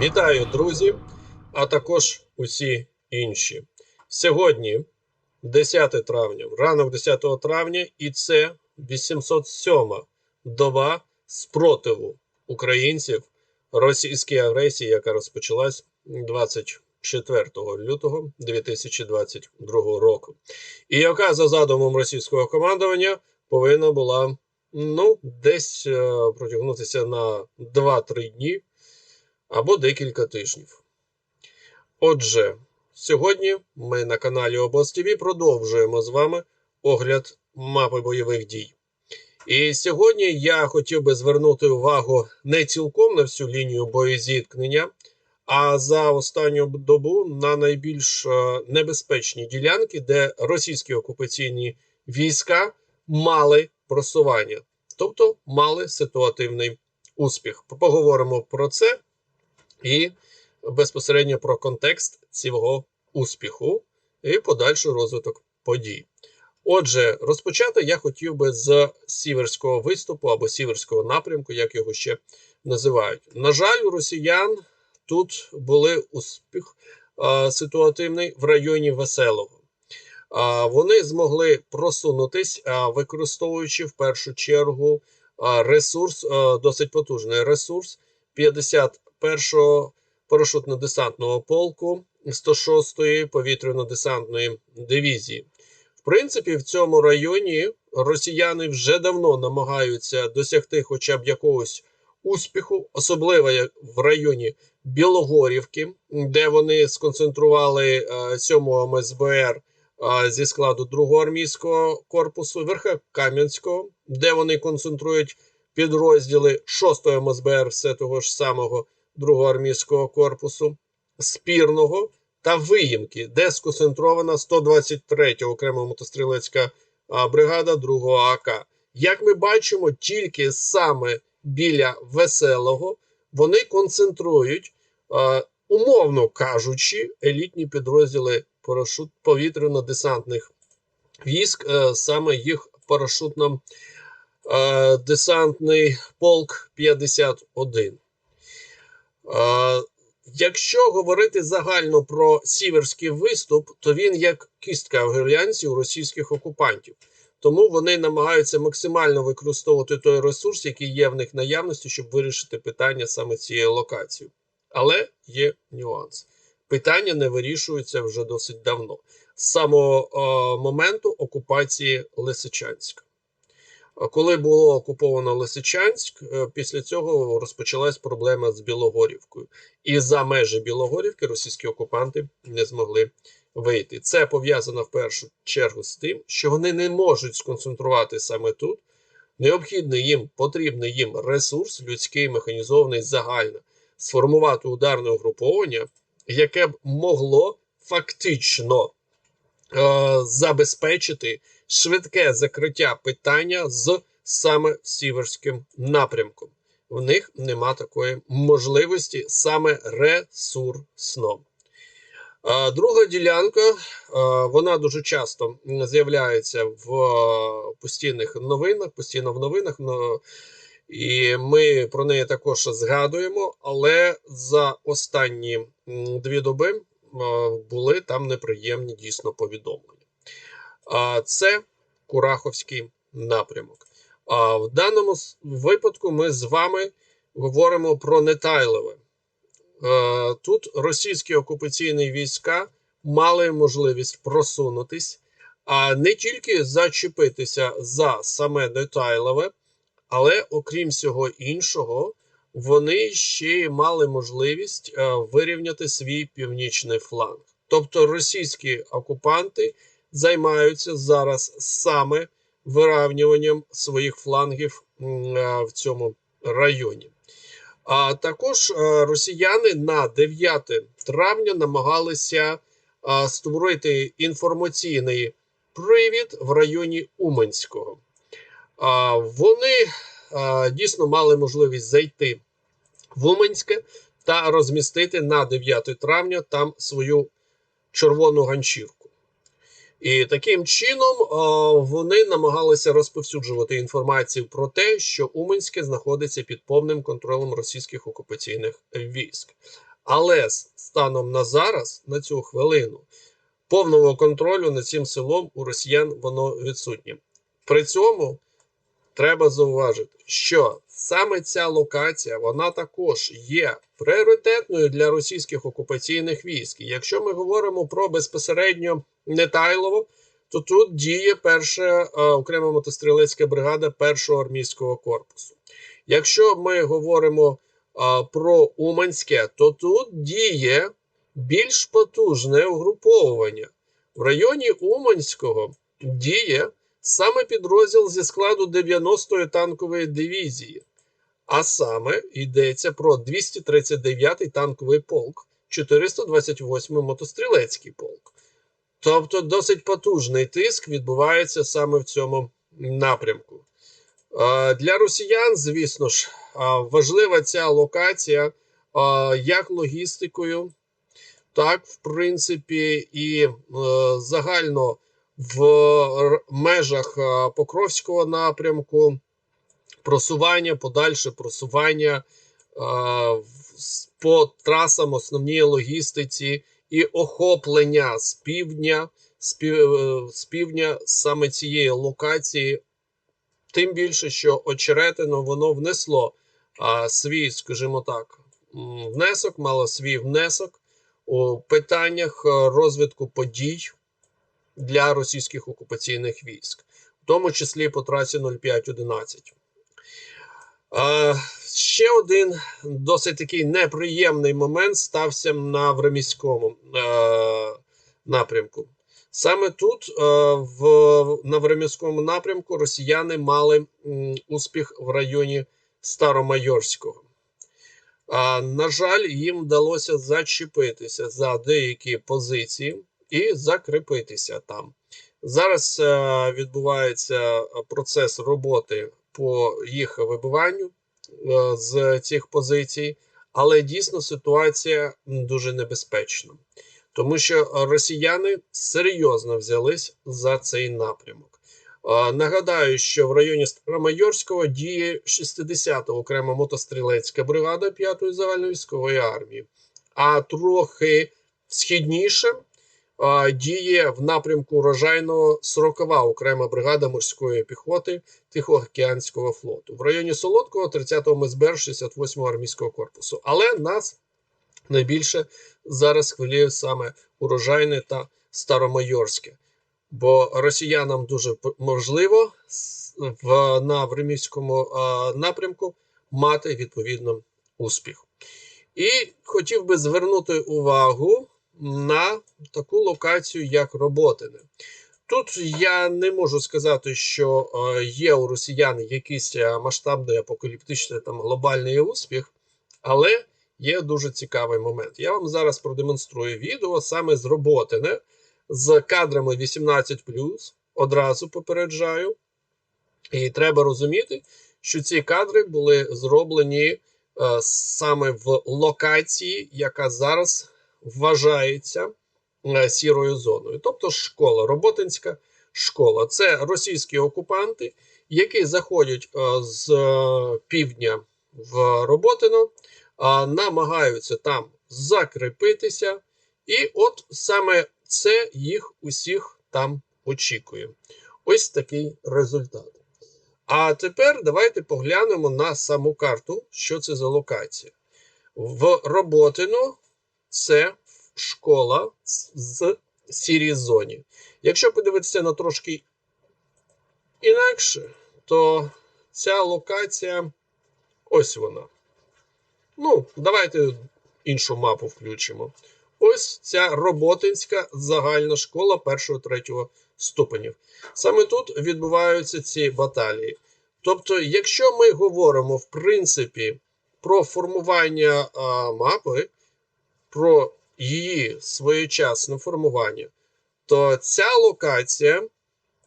Вітаю, друзі, а також усі інші. Сьогодні, 10 травня, ранок 10 травня, і це 807 доба спротиву українців російській агресії, яка розпочалась 24 лютого 2022 року, і яка за задумом російського командування повинна була ну, десь е, протягнутися на 2-3 дні або декілька тижнів. Отже, сьогодні ми на каналі Обоз ТВ продовжуємо з вами огляд мапи бойових дій. І сьогодні я хотів би звернути увагу не цілком на всю лінію боєзіткнення, а за останню добу на найбільш е, небезпечні ділянки, де російські окупаційні війська мали просування, тобто мали ситуативний успіх. Поговоримо про це і безпосередньо про контекст цього успіху і подальший розвиток подій. Отже, розпочати я хотів би з сіверського виступу або сіверського напрямку, як його ще називають. На жаль, у росіян тут були успіх а, ситуативний в районі Веселого. А, вони змогли просунутись, а, використовуючи в першу чергу а, ресурс, а, досить потужний ресурс 51-го парашютно-десантного полку 106-ї повітряно-десантної дивізії. В принципі, в цьому районі росіяни вже давно намагаються досягти хоча б якогось успіху, особливо в районі Білогорівки, де вони сконцентрували е, 7-го МСБР е, зі складу 2-го армійського корпусу, Верхокам'янського, де вони концентрують підрозділи 6-го МСБР, все того ж самого 2-го армійського корпусу, спірного та виїмки, де сконцентрована 123-я окрема мотострілецька бригада 2-го АК. Як ми бачимо, тільки саме біля веселого вони концентрують, умовно кажучи, елітні підрозділи парашут повітряно-десантних військ, а, саме їх парашутно а, десантний полк 51. Якщо говорити загально про сіверський виступ, то він як кістка в гірлянці у російських окупантів. Тому вони намагаються максимально використовувати той ресурс, який є в них наявності, щоб вирішити питання саме цієї локації. Але є нюанс. Питання не вирішується вже досить давно, з самого е, моменту окупації Лисичанська. Коли було окуповано Лисичанськ, е, після цього розпочалась проблема з Білогорівкою, і за межі Білогорівки російські окупанти не змогли вийти. Це пов'язано в першу чергу з тим, що вони не можуть сконцентрувати саме тут. Необхідний їм потрібний їм ресурс, людський, механізований, загально, сформувати ударне угруповання, яке б могло фактично забезпечити швидке закриття питання з саме сіверським напрямком. В них нема такої можливості саме ресурсно. Друга ділянка, вона дуже часто з'являється в постійних новинах, постійно в новинах. І ми про неї також згадуємо, але за останні дві доби були там неприємні дійсно повідомлення. А це Кураховський напрямок. А в даному випадку ми з вами говоримо про Нетайлове. Тут російські окупаційні війська мали можливість просунутись, а не тільки зачепитися за саме Нетайлове, але окрім всього іншого, вони ще мали можливість е, вирівняти свій північний фланг. Тобто російські окупанти займаються зараз саме виравнюванням своїх флангів е, в цьому районі. А також е, росіяни на 9 травня намагалися створити інформаційний привід в районі Уманського. Вони дійсно мали можливість зайти в Уманське та розмістити на 9 травня там свою червону ганчірку. І таким чином вони намагалися розповсюджувати інформацію про те, що Уманське знаходиться під повним контролем російських окупаційних військ. Але станом на зараз, на цю хвилину, повного контролю над цим селом у росіян воно відсутнє. При цьому треба зауважити, що саме ця локація вона також є пріоритетною для російських окупаційних військ. Якщо ми говоримо про безпосередньо Нетайлово, то тут діє перша е, окрема мотострілецька бригада першого армійського корпусу. Якщо ми говоримо е, про Уманське, то тут діє більш потужне угруповування. В районі Уманського діє саме підрозділ зі складу 90-ї танкової дивізії. А саме йдеться про 239-й танковий полк, 428-й мотострілецький полк. Тобто досить потужний тиск відбувається саме в цьому напрямку. Для росіян, звісно ж, важлива ця локація як логістикою, так, в принципі, і е, загально в межах е, Покровського напрямку просування, подальше просування е, по трасам основній логістиці і охоплення з півдня, з, е, півдня саме цієї локації. Тим більше, що очеретино воно внесло свій, скажімо так, внесок, мало свій внесок у питаннях розвитку подій для російських окупаційних військ, в тому числі по трасі 0511. Е, ще один досить такий неприємний момент стався на Времіському е, напрямку. Саме тут, е, в, на Времіському напрямку, росіяни мали м, успіх в районі Старомайорського. На жаль, їм вдалося зачепитися за деякі позиції і закріпитися там. Зараз е, відбувається процес роботи по їх вибиванню е, з цих позицій, але дійсно ситуація дуже небезпечна, тому що росіяни серйозно взялись за цей напрямок. Е, Нагадаю, що в районі Старомайорського діє 60-та окрема мотострілецька бригада 5-ї загальновійськової армії, а трохи східніше е, діє в напрямку урожайного 40-ва окрема бригада морської піхоти Тихоокеанського флоту. В районі Солодкого 30-го МСБР 68-го армійського корпусу. Але нас найбільше зараз хвилює саме урожайне та старомайорське. Бо росіянам дуже можливо в, на Времівському напрямку мати відповідно успіх. І хотів би звернути увагу на таку локацію, як Роботине. Тут я не можу сказати, що е, є у росіян якийсь е, масштабний апокаліптичний там глобальний успіх, але є дуже цікавий момент. Я вам зараз продемонструю відео саме з Роботине з кадрами 18 одразу попереджаю. І треба розуміти, що ці кадри були зроблені е, саме в локації, яка зараз вважається е, сірою зоною. Тобто школа, роботинська школа. Це російські окупанти, які заходять е, з е, півдня в Роботино, намагаються там закріпитися, і от саме це їх усіх там очікує. Ось такий результат. А тепер давайте поглянемо на саму карту, що це за локація. В Роботино це школа з- сірій зоні. Якщо подивитися на трошки інакше, то ця локація ось вона. Ну, давайте іншу мапу включимо. Ось ця роботинська загальна школа першого-третього ступенів. Саме тут відбуваються ці баталії. Тобто, якщо ми говоримо в принципі про формування а, мапи, про її своєчасне формування, то ця локація,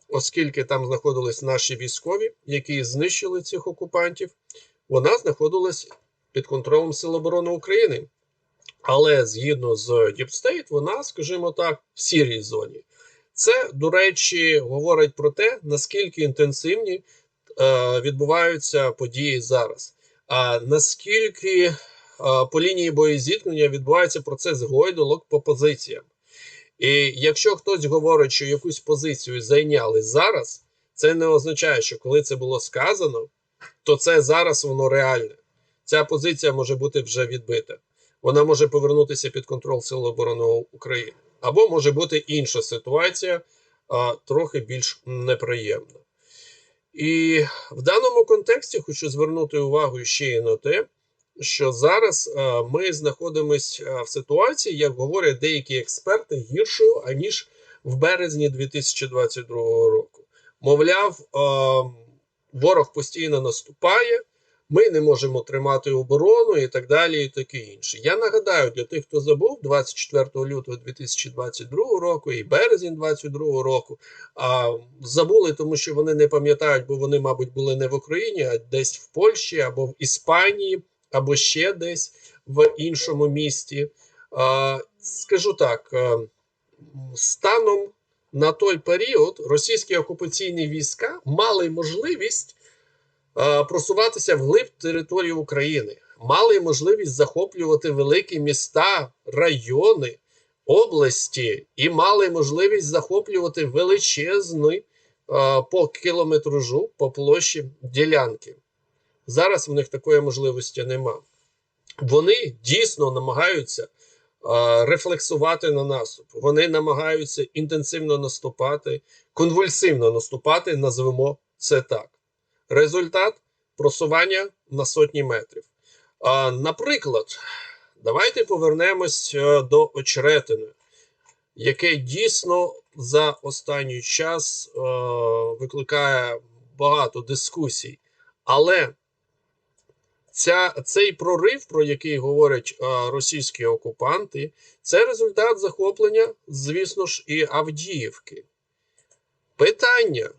оскільки там знаходились наші військові, які знищили цих окупантів, вона знаходилась під контролем Сил оборони України. Але згідно з State, вона, скажімо так, в сірій зоні. Це, до речі, говорить про те, наскільки інтенсивні е, відбуваються події зараз, а наскільки по лінії боєзіткнення відбувається процес гойдолок по позиціям. І якщо хтось говорить, що якусь позицію зайняли зараз, це не означає, що коли це було сказано, то це зараз воно реальне. Ця позиція може бути вже відбита. Вона може повернутися під контроль Сил оборони України. Або може бути інша ситуація, а, трохи більш неприємна. І в даному контексті хочу звернути увагу ще й на те, що зараз а, ми знаходимося в ситуації, як говорять деякі експерти, гіршою, аніж в березні 2022 року. Мовляв, а, ворог постійно наступає, ми не можемо тримати оборону і так далі, і таке інше. Я нагадаю для тих, хто забув, 24 лютого 2022 року і березень 2022 року. А забули, тому що вони не пам'ятають, бо вони, мабуть, були не в Україні, а десь в Польщі або в Іспанії, або ще десь в іншому місті. Скажу так: станом на той період російські окупаційні війська мали можливість е, просуватися вглиб території України, мали можливість захоплювати великі міста, райони, області і мали можливість захоплювати величезні е, по кілометражу по площі ділянки. Зараз в них такої можливості нема. Вони дійсно намагаються е, рефлексувати на наступ. Вони намагаються інтенсивно наступати, конвульсивно наступати, назвемо це так. Результат просування на сотні метрів. А, наприклад, давайте повернемось е, до очеретини, яке дійсно за останній час е, викликає багато дискусій. Але ця, цей прорив, про який говорять е, російські окупанти, це результат захоплення, звісно ж, і Авдіївки. Питання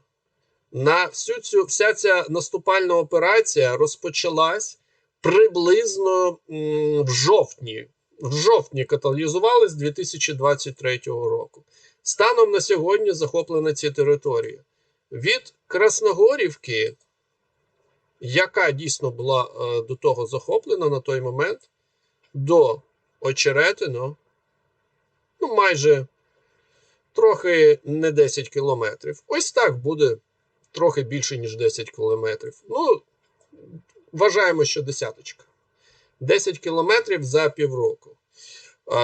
на всю цю вся ця наступальна операція розпочалась приблизно в жовтні. В жовтні каталізували з 2023 року. Станом на сьогодні захоплена ці території. Від Красногорівки, яка дійсно була е, до того захоплена на той момент, до Очеретино, ну майже трохи не 10 кілометрів. Ось так буде трохи більше, ніж 10 кілометрів. Ну, вважаємо, що десяточка. 10 кілометрів за півроку.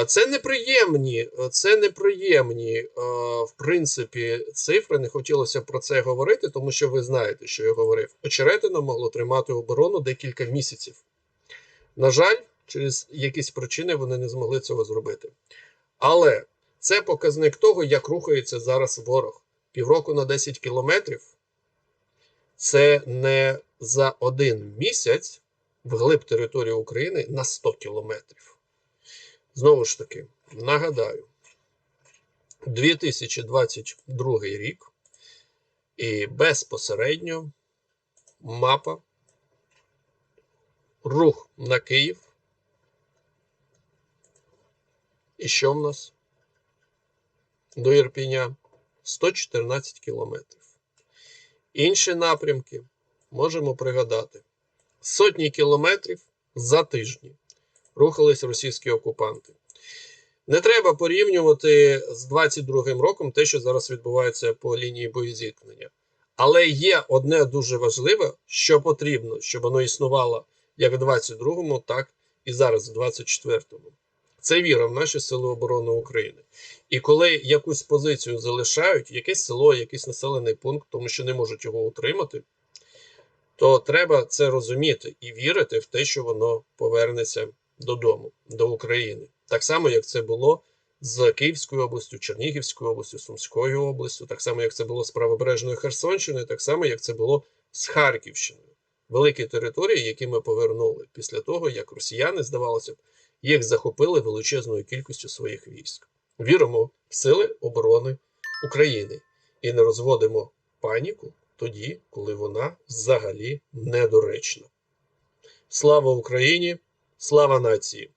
Це неприємні, це неприємні, в принципі, цифри. Не хотілося про це говорити, тому що ви знаєте, що я говорив. Очеретино могло тримати оборону декілька місяців. На жаль, через якісь причини вони не змогли цього зробити. Але це показник того, як рухається зараз ворог. Півроку на 10 кілометрів це не за один місяць вглиб території України на 100 кілометрів. Знову ж таки, нагадаю, 2022 рік і безпосередньо мапа, рух на Київ. І що в нас? До Ірпіня 114 кілометрів. Інші напрямки можемо пригадати. Сотні кілометрів за тижні рухались російські окупанти. Не треба порівнювати з 22-м роком те, що зараз відбувається по лінії боєзіткнення. Але є одне дуже важливе, що потрібно, щоб воно існувало як в 22-му, так і зараз, в 24-му. Це віра в наші сили оборони України. І коли якусь позицію залишають, якесь село, якийсь населений пункт, тому що не можуть його утримати, то треба це розуміти і вірити в те, що воно повернеться додому, до України. Так само, як це було з Київською областю, Чернігівською областю, Сумською областю, так само, як це було з правобережною Херсонщиною, так само, як це було з Харківщиною. Великі території, які ми повернули після того, як росіяни, здавалося б, їх захопили величезною кількістю своїх військ. Віримо в сили оборони України і не розводимо паніку тоді, коли вона взагалі недоречна. Слава Україні! Слава нації!